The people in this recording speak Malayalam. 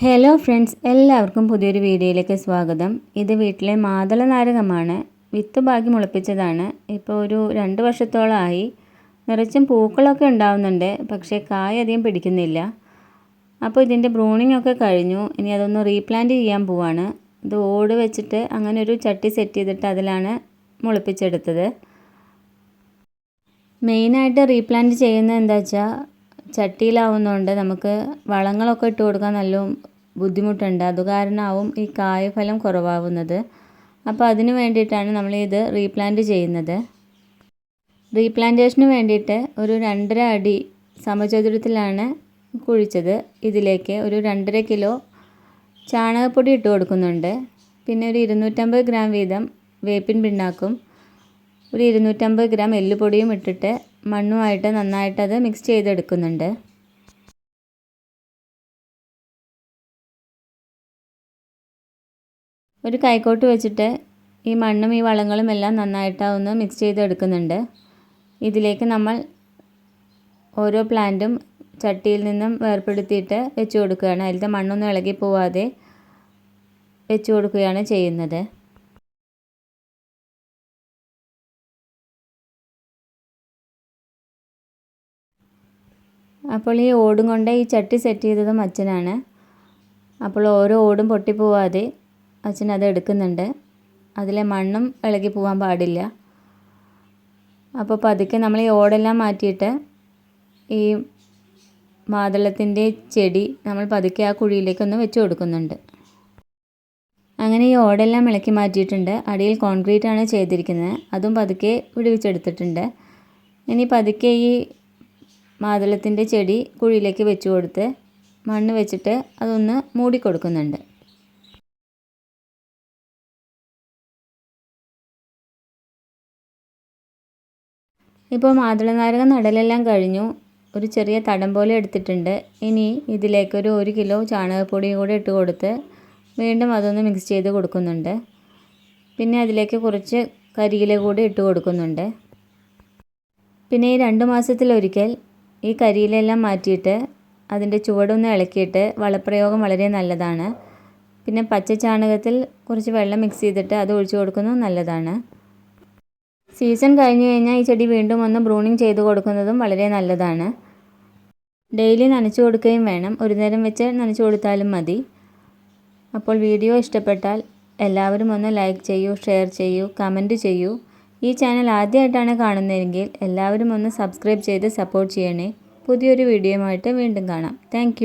ഹലോ ഫ്രണ്ട്സ് എല്ലാവർക്കും പുതിയൊരു വീഡിയോയിലേക്ക് സ്വാഗതം. ഇത് വീട്ടിലെ മാതള നാരകമാണ്. വിത്ത് ബാക്കി മുളപ്പിച്ചതാണ്. ഇപ്പോൾ ഒരു രണ്ട് വർഷത്തോളമായി നിറച്ചും പൂക്കളൊക്കെ ഉണ്ടാവുന്നുണ്ട് പക്ഷേ കായ അധികം പിടിക്കുന്നില്ല. അപ്പോൾ ഇതിന്റെ ബ്രൂണിംഗ് ഒക്കെ കഴിഞ്ഞു. ഇനി അതൊന്ന് റീപ്ലാന്റ് ചെയ്യാൻ പോവാണ്. ഇത് ഓട് വെച്ചിട്ട് അങ്ങനെ ഒരു ചട്ടി സെറ്റ് ചെയ്തിട്ട് അതിലാണ് മുളപ്പിച്ചെടുത്തത്. മെയിനായിട്ട് റീപ്ലാന്റ് ചെയ്യുന്നത് എന്താ വെച്ചാൽ ചട്ടിയിലാവുന്നതുകൊണ്ട് നമുക്ക് വളങ്ങളൊക്കെ ഇട്ട് കൊടുക്കാൻ നല്ല ബുദ്ധിമുട്ടുണ്ട്. അതുകാരണമാവും ഈ കായഫലം കുറവാവുന്നത്. അപ്പോൾ അതിന് വേണ്ടിയിട്ടാണ് നമ്മൾ ഇത് റീപ്ലാന്റ് ചെയ്യുന്നത്. റീപ്ലാന്റേഷന് വേണ്ടിയിട്ട് ഒരു രണ്ടര അടി സമചതുരത്തിലാണ് കുഴിച്ചത്. ഇതിലേക്ക് ഒരു രണ്ടര കിലോ ചാണകപ്പൊടി ഇട്ട് കൊടുക്കുന്നുണ്ട്. പിന്നെ ഒരു ഇരുന്നൂറ്റമ്പത് ഗ്രാം വീതം വേപ്പിൻ പിണ്ണാക്കും ഒരു ഇരുന്നൂറ്റമ്പത് ഗ്രാം എല്ലുപൊടിയും ഇട്ടിട്ട് മണ്ണുമായിട്ട് നന്നായിട്ടത് മിക്സ് ചെയ്തെടുക്കുന്നുണ്ട്. ഒരു കൈക്കോട്ട് വെച്ചിട്ട് ഈ മണ്ണും ഈ വളങ്ങളും എല്ലാം നന്നായിട്ട് ഒന്ന് മിക്സ് ചെയ്തെടുക്കുന്നുണ്ട്. ഇതിലേക്ക് നമ്മൾ ഓരോ പ്ലാന്റും ചട്ടിയിൽ നിന്നും വേർപ്പെടുത്തിയിട്ട് വെച്ച് കൊടുക്കുകയാണ്. അതിലത്തെ മണ്ണൊന്നും ഇളകി പോവാതെ വെച്ച് കൊടുക്കുകയാണ് ചെയ്യുന്നത്. അപ്പോൾ ഈ ഓടും കൊണ്ട് ഈ ചട്ടി സെറ്റ് ചെയ്തതും അച്ഛനാണ്. അപ്പോൾ ഓരോ ഓടും പൊട്ടിപ്പോവാതെ അച്ഛൻ അത് എടുക്കുന്നുണ്ട്. അതിലെ മണ്ണും ഇളകി പോകാൻ പാടില്ല. അപ്പോൾ പതുക്കെ നമ്മൾ ഈ ഓടെല്ലാം മാറ്റിയിട്ട് ഈ മാതളത്തിന്റെ ചെടി നമ്മൾ പതുക്കെ ആ കുഴിയിലേക്കൊന്ന് വെച്ച് കൊടുക്കുന്നുണ്ട്. അങ്ങനെ ഈ ഓടെല്ലാം ഇളക്കി മാറ്റിയിട്ടുണ്ട്. അടിയിൽ കോൺക്രീറ്റ് ആണ് ചെയ്തിരിക്കുന്നത്. അതും പതുക്കെ വിടുവിച്ചെടുത്തിട്ടുണ്ട് ഇനി പതുക്കെ ഈ മാതളത്തിന്റെ ചെടി കുഴിയിലേക്ക് വെച്ച് കൊടുത്ത് മണ്ണ് വെച്ചിട്ട് അതൊന്ന് മൂടി കൊടുക്കുന്നുണ്ട്. ഇപ്പോൾ മാതളനാരക നടലെല്ലാം കഴിഞ്ഞു. ഒരു ചെറിയ തടം പോലെ എടുത്തിട്ടുണ്ട്. ഇനി ഇതിലേക്കൊരു ഒരു കിലോ ചാണകപ്പൊടിയും കൂടെ ഇട്ട് കൊടുത്ത് വീണ്ടും അതൊന്ന് മിക്സ് ചെയ്ത് കൊടുക്കുന്നുണ്ട്. പിന്നെ അതിലേക്ക് കുറച്ച് കരിയില കൂടി ഇട്ട് കൊടുക്കുന്നുണ്ട്. പിന്നെ ഈ രണ്ട് മാസത്തിലൊരിക്കൽ ഈ കരിയിലെല്ലാം മാറ്റിയിട്ട് അതിന്റെ ചുവടൊന്ന് ഇളക്കിയിട്ട് വളപ്രയോഗം വളരെ നല്ലതാണ്. പിന്നെ പച്ച ചാണകത്തിൽ കുറച്ച് വെള്ളം മിക്സ് ചെയ്തിട്ട് അത് ഒഴിച്ചു കൊടുക്കുന്നത് നല്ലതാണ്. സീസൺ കഴിഞ്ഞു കഴിഞ്ഞാൽ ഈ ചെടി വീണ്ടും ഒന്ന് ബ്രൂണിങ് ചെയ്ത് കൊടുക്കുന്നതും വളരെ നല്ലതാണ്. ഡെയിലി നനച്ചു കൊടുക്കുകയും വേണം. ഒരു നേരം വെച്ച് നനച്ചു കൊടുത്താലും മതി. അപ്പോൾ വീഡിയോ ഇഷ്ടപ്പെട്ടാൽ എല്ലാവരും ഒന്ന് ലൈക്ക് ചെയ്യൂ ഷെയർ ചെയ്യൂ കമന്റ് ചെയ്യൂ. ഈ ചാനൽ ആദ്യമായിട്ടാണ് കാണുന്നതെങ്കിൽ എല്ലാവരും ഒന്ന് സബ്സ്ക്രൈബ് ചെയ്ത് സപ്പോർട്ട് ചെയ്യണേ. പുതിയൊരു വീഡിയോയുമായിട്ട് വീണ്ടും കാണാം. താങ്ക്